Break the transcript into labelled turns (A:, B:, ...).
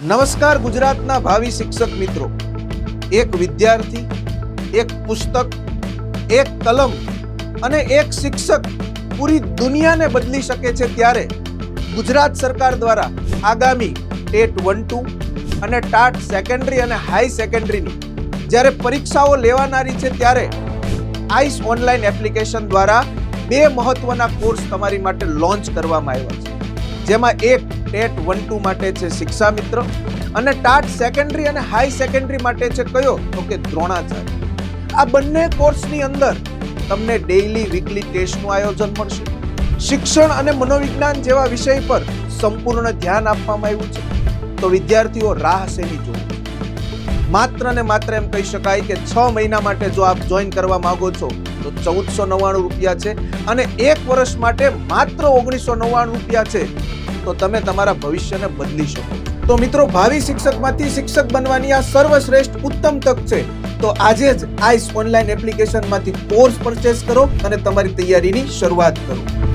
A: નમસ્કાર ગુજરાતના ભાવિ શિક્ષક મિત્રો. એક વિદ્યાર્થી, એક પુસ્તક, એક કલમ અને એક શિક્ષક પૂરી દુનિયાને બદલી શકે છે ત્યારે ગુજરાત સરકાર દ્વારા આગામી ટેટ વન, ટુ અને ટાટ સેકન્ડરી અને હાઈ સેકન્ડરીની જ્યારે પરીક્ષાઓ લેવાનારી છે ત્યારે આઈસ ઓનલાઈન એપ્લિકેશન દ્વારા બે મહત્વના કોર્સ તમારી માટે લોન્ચ કરવામાં આવ્યા છે. જેમાં એક ટેટ વન ટુ માટે છે શિક્ષા મિત્ર અને ટાટ સેકન્ડરી અને હાઈ સેકન્ડરી માટે છે કયો? તો કે દ્રોણાચાર્ય. આ બંને કોર્સની અંદર તમને ડેઇલી વીકલી ટેસ્ટનું આયોજન મળશે. શિક્ષણ અને મનોવિજ્ઞાન જેવા વિષય પર સંપૂર્ણ ધ્યાન આપવામાં આવ્યું છે. તો વિદ્યાર્થીઓ રાહ શેની જોવું? માત્ર ને માત્ર એમ કહી શકાય કે છ મહિના માટે જો આપ જોઈન કરવા માંગો છો, તો ચૌદસો નવ્વાણું રૂપિયા છે અને એક વર્ષ માટે માત્ર ઓગણીસો નવ્વાણું રૂપિયા છે. તો તમે તમારા ભવિષ્યને બદલી શકો. તો મિત્રો, ભાવિ શિક્ષકમાંથી શિક્ષક બનવાની આ સર્વશ્રેષ્ઠ ઉત્તમ તક છે. તો આજે જ આઈસ ઓનલાઈન એપ્લિકેશનમાંથી કોર્સ પરચેસ કરો અને તમારી તૈયારીની શરૂઆત કરો.